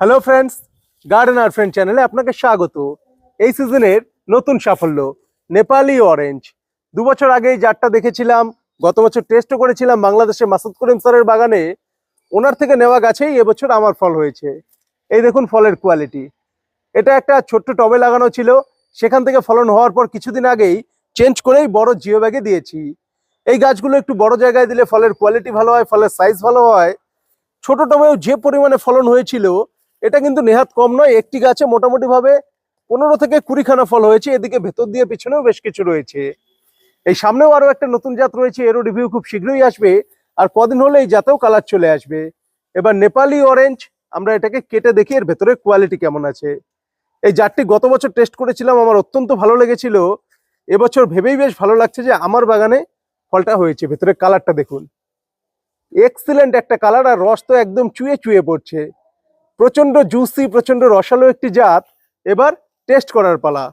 Hello friends garden আর friend চ্যানেলে আপনাকে স্বাগত। এই সিজনের নতুন সাফল্য নেপালি অরেঞ্জ দু বছর আগে জারটা দেখেছিলাম। গত বছর টেস্টও করেছিলাম বাংলাদেশে মাসুদ করিম স্যারের বাগানে। ওনার থেকে নেওয়া গাছেই এবছর আমার ফল হয়েছে। এই দেখুন ফলের কোয়ালিটি এটা একটা ছোট্ট টবে লাগানো ছিল। সেখান থেকে ফলন হওয়ার পর কিছুদিন আগেই চেঞ্জ করেই বড় জিও ব্যাগে দিয়েছি। এই গাছগুলো একটু বড় জায়গায় দিলে ফলের কোয়ালিটি ভালো হয়, ফলের সাইজ ভালো হয়। ছোট টবেও যে পরিমাণে ফলন হয়েছিল এটা কিন্তু নেহাত কম নয়। একটি গাছে মোটামুটি ভাবে পনেরো থেকে কুড়িখানা ফল হয়েছে। এদিকে ভেতর দিয়ে পিছনেও বেশ কিছু রয়েছে। এই সামনেও আরও একটা নতুন জাত রয়েছে। এরও রিভিউ খুব শীঘ্রই আসবে। আর কদিন হলে এই জাতেও কালার চলে আসবে। এবার নেপালি অরেঞ্জ আমরা এটাকে কেটে দেখি। এর ভেতরে কোয়ালিটি কেমন আছে? এই জাতটি গত বছর টেস্ট করেছিলাম। আমার অত্যন্ত ভালো লেগেছিল। এবছর ভেবেই বেশ ভালো লাগছে যে আমার বাগানে ফলটা হয়েছে। ভেতরে কালারটা দেখুন। এক্সিলেন্ট একটা কালার আর রস তো একদম চুয়ে চুয়ে পড়ছে। প্রচণ্ড জুসি প্রচণ্ড রসালো একটি জাত। এবার টেস্ট করার পালা।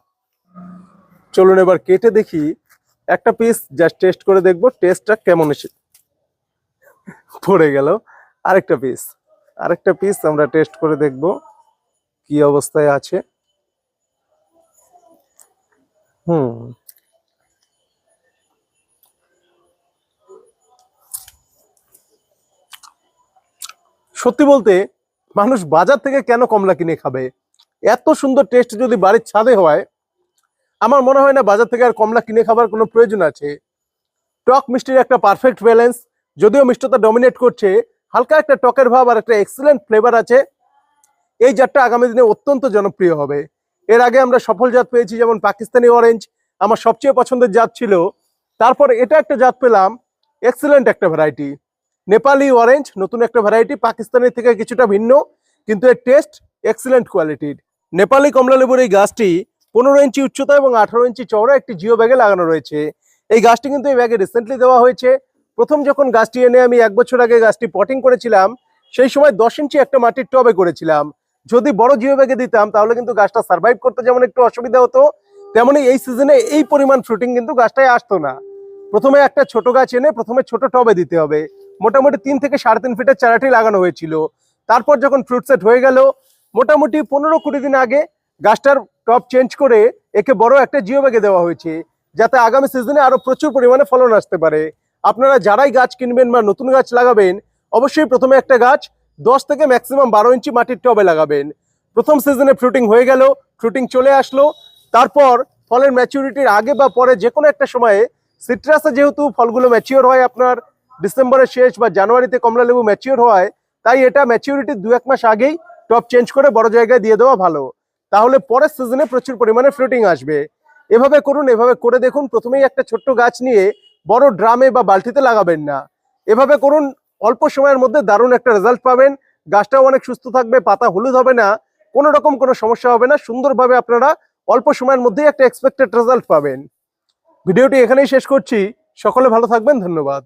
চলুন এবার কেটে দেখি। একটা পিস জাস্ট টেস্ট করে দেখব টেস্টটা কেমন এসে পড়ে গেল। আরেকটা পিস আরেকটা পিস আমরা টেস্ট করে দেখব কি অবস্থায় আছে। হুম। সত্যি বলতে মানুষ বাজার থেকে কেন কমলা কিনে খাবে? এত সুন্দর টেস্ট যদি বাড়ির ছাদে হয়, আমার মনে হয় না বাজার থেকে আর কমলা কিনে খাবার কোনো প্রয়োজন আছে। টক মিষ্টির একটা পারফেক্ট ব্যালেন্স যদিও মিষ্টতা ডমিনেট করছে, হালকা একটা টকের ভাব আর একটা এক্সেলেন্ট ফ্লেভার আছে। এই জাতটা আগামী দিনে অত্যন্ত জনপ্রিয় হবে। এর আগে আমরা সফল জাত পেয়েছি যেমন পাকিস্তানি অরেঞ্জ আমার সবচেয়ে পছন্দের জাত ছিল। তারপর এটা একটা জাত পেলাম এক্সেলেন্ট একটা ভ্যারাইটি নেপালি অরেঞ্জ নতুন একটা ভ্যারাইটি পাকিস্তানের থেকে কিছুটা ভিন্ন, কিন্তু এর টেস্ট এক্সিলেন্ট কোয়ালিটির নেপালি কমলালেবুর এই গাছটি পনেরো ইঞ্চি উচ্চতা এবং আঠারো ইঞ্চি চওড়া একটি জিও ব্যাগে লাগানো রয়েছে। এই গাছটি কিন্তু এই ব্যাগে রিসেন্টলি দেওয়া হয়েছে। প্রথম যখন গাছটি এনে আমি এক বছর আগে গাছটি পটিং করেছিলাম, সেই সময় দশ ইঞ্চি একটা মাটির টবে করেছিলাম। যদি বড় জিও ব্যাগে দিতাম, তাহলে কিন্তু গাছটা সার্ভাইভ করতে যেমন একটু অসুবিধা হতো তেমনই এই সিজনে এই পরিমাণ ফ্রুটিং কিন্তু গাছটায় আসতো না। প্রথমে একটা ছোট গাছ এনে প্রথমে ছোট টবে দিতে হবে। মোটামুটি তিন থেকে সাড়ে তিন ফিটের চারাটি লাগানো হয়েছিল। তারপর যখন ফ্রুট সেট হয়ে গেল, মোটামুটি পনেরো কুড়ি দিন আগে গাছটার টপ চেঞ্জ করে একে বড় একটা জিও ব্যাগে দেওয়া হয়েছে, যাতে আগামী সিজনে আরও প্রচুর পরিমাণে ফলন আসতে পারে। আপনারা যারাই গাছ কিনবেন বা নতুন গাছ লাগাবেন, অবশ্যই প্রথমে একটা গাছ দশ থেকে ম্যাক্সিমাম বারো ইঞ্চি মাটির টবে লাগাবেন। প্রথম সিজনে ফ্রুটিং হয়ে গেল ফ্রুটিং চলে আসলো। তারপর ফলের ম্যাচুরিটির আগে বা পরে যে কোনো একটা সময়ে সিট্রাসে যেহেতু ফলগুলো ম্যাচিওর হয় আপনার ডিসেম্বরের শেষ বা জানুয়ারিতে কমলালেবু ম্যাচিওর হয় তাই এটা ম্যাচিউরিটির দু এক মাস আগেই টপ চেঞ্জ করে বড় জায়গায় দিয়ে দেওয়া ভালো। তাহলে পরের সিজনে প্রচুর পরিমাণে ফ্রুটিং আসবে। এভাবে করুন, এভাবে করে দেখুন, প্রথমেই একটা ছোট্ট গাছ নিয়ে বড় ড্রামে বা বালতিতে লাগাবেন না। এভাবে করুন, অল্প সময়ের মধ্যে দারুণ একটা রেজাল্ট পাবেন। গাছটাও অনেক সুস্থ থাকবে, পাতা হলুদ হবে না, কোনো রকম কোনো সমস্যা হবে না, সুন্দরভাবে আপনারা অল্প সময়ের মধ্যেই একটা এক্সপেক্টেড রেজাল্ট পাবেন। ভিডিওটি এখানেই শেষ করছি। সকলে ভালো থাকবেন, ধন্যবাদ।